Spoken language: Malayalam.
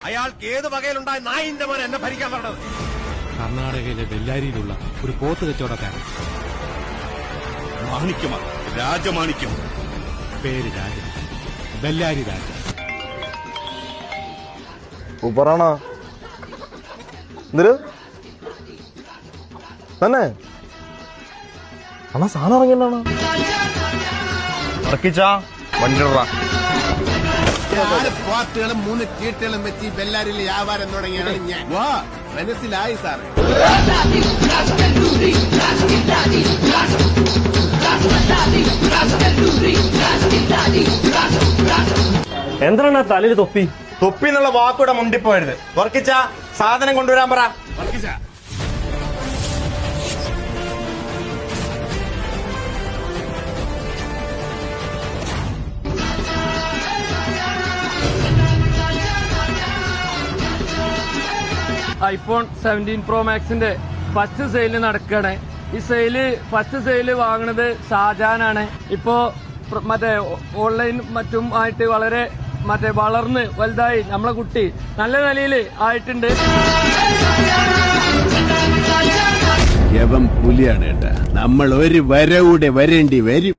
അയാൾക്ക് ഏത് വകയിലുണ്ടായ നായിന്റെ മോൻ എന്നെ ഭരിക്കാൻ പറഞ്ഞത്? കർണാടകയിലെ ബെല്ലാരിയിലുള്ള ഒരു പോത്ത് കച്ചവടക്കാരൻ. മാണിക്യമാണ് രാജമാണിക്യം. പേര് രാജ ബെല്ലാരി രാജ സൂപ്പറാണോ? എന്തൊരു? തന്നെ? അണ്ണാ സാധനം ഇറങ്ങിയതാണ് ഇറക്കിച്ചാ വണ്ടി നാല് പാർട്ടികളും മൂന്ന് ചീട്ടുകളും വെച്ച് ഈ ബെല്ലാരിയിൽ വ്യാപാരം തുടങ്ങിയാണ് ഞാൻ. വാ. മനസ്സിലായി സാർ എന്താണ് തലയിൽ തൊപ്പി? തൊപ്പി എന്നുള്ള വാക്കൂടെ മുണ്ടിപ്പോയത് വർക്കിച്ച സാധനം കൊണ്ടുവരാൻ പറ. ഐഫോൺ സെവന്റീൻ പ്രോ മാക്സിന്റെ ഫസ്റ്റ് സെയിൽ നടക്കുകയാണ്. ഈ സെയിൽ ഫസ്റ്റ് സെയിൽ വാങ്ങുന്നത് ഷാജാനാണ് ഇപ്പോ മറ്റേ ഓൺലൈൻ മറ്റും ആയിട്ട് വളരെ മറ്റേ വളർന്ന് വലുതായി നമ്മളെ കുട്ടി നല്ല നിലയിൽ ആയിട്ടുണ്ട്. പുലിയാണ് കേട്ടാ നമ്മൾ ഒരു വരവൂടെ വരേണ്ടി വരും.